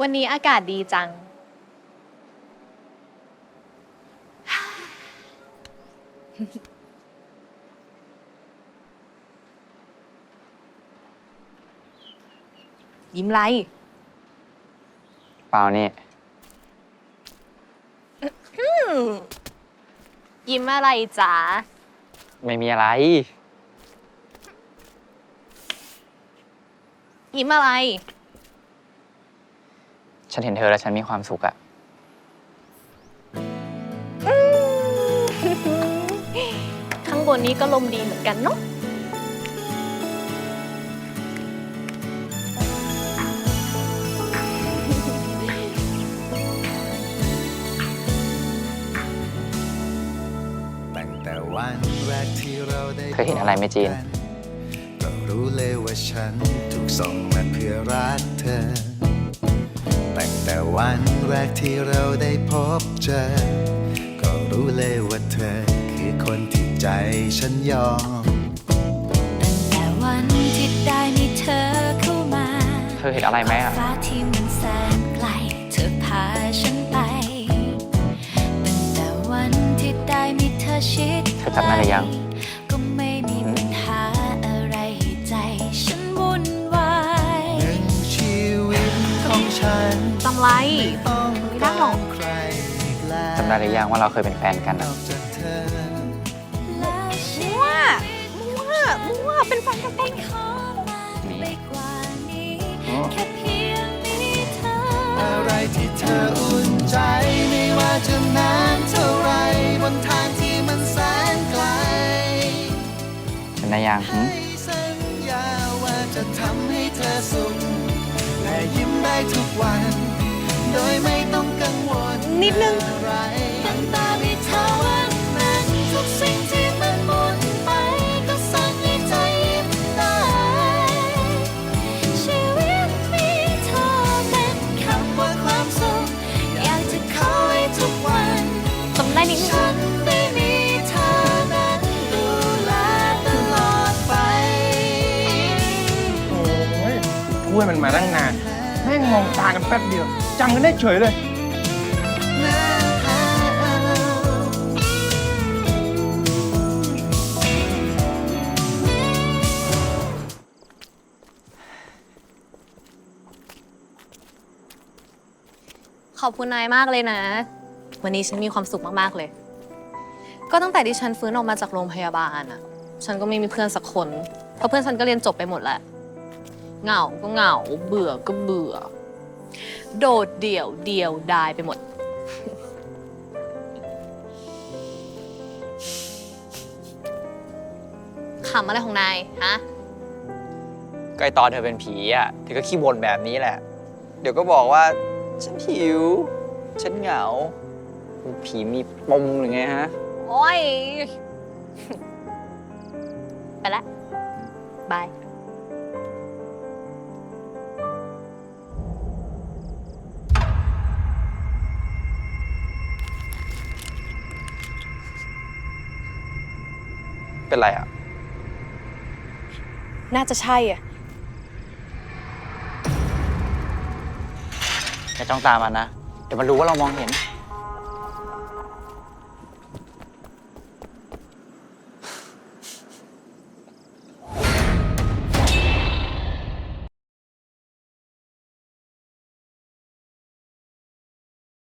วันนี้อากาศดีจัง ยิ้มไร เปล่านี่ ยิ้มอะไรจ๊ะ ไม่มีอะไร ยิ้มอะไร ฉันเห็นเธอแล้วฉันมีความสุขอะข้างบนนี้ก็ลมดีเหมือนกันเนาะตั้งแต่วันแรกที่เราได้เธอเห็นอะไรไหมจีน ก็รู้เลยว่าฉันถูกส่งมาเพื่อรักเธอตั้งแต่ วันแรกที่เราได้พบเจอ ก็รู้เลยว่าเธอคือคนที่ใจฉันยอม ตั้งแต่วันที่ได้มีเธอเข้ามาเธอเห็นอะไรไหมอะฟ้าที่มันแสนไกล เธอพาฉันไป ตั้งแต่วันที่ได้มีเธอชิดเธอจำได้หรือยัง ฉันจำไรต้องไม่ได้หรอกใครอีกแล้วจำได้หรือยังว่าเราเคยเป็นแฟนกันนอะอกจากเธอและฉันมั่วมั่วมั่วเป็นแฟนกันไม่ขอมากไปกว่านี้แค่เพียงมีเธออะไรที่เธออุ่นใจไม่ว่าจะนานเท่าไรบนทางที่มันแสนไกลเป็นได้ยังหึให้สัญญาว่าจะทำให้เธอสุขและยิ้มได้ทุกวัน นิดนึงอะไรตั้งแต่มีเธอวันนั้นทุกสิ่งที่มันหมุนไปก็สั่งให้ใจยิ้มได้ชีวิตมีเธอเป็นคำว่าความสุขอยากจะขอให้ทุกวันจำได้นิดนึฉังนได้มีเธอนั้นดูแลตลอดไปโอ้ยช่วยมันมาตั้งนาน แม่งมองตากันแป๊บเดียวจำกันได้เฉยเลย ขอบคุณนายมากเลยนะ วันนี้ฉันมีความสุขมากๆเลย ก็ตั้งแต่ที่ฉันฟื้นออกมาจากโรงพยาบาลอะฉันก็ไม่มีเพื่อนสักคน เพราะเพื่อนฉันก็เรียนจบไปหมดแหละ เหงาก็เหงา เบื่อก็เบื่อ โดดเดี่ยวเดียวดายไปหมด ขำอะไรของนายฮะ ก็ไอตอนเธอเป็นผีอะ เธอก็ขี้บ่นแบบนี้แหละ เดี๋ยวก็บอกว่า ฉันหิว ฉันเหงาผีมีปมหรือไงฮะ โอ้ย ไปละ บาย เป็นไรอะน่าจะใช่อะ จ้องตามันนะ เดี๋ยวมันรู้ว่าเรามองเห็น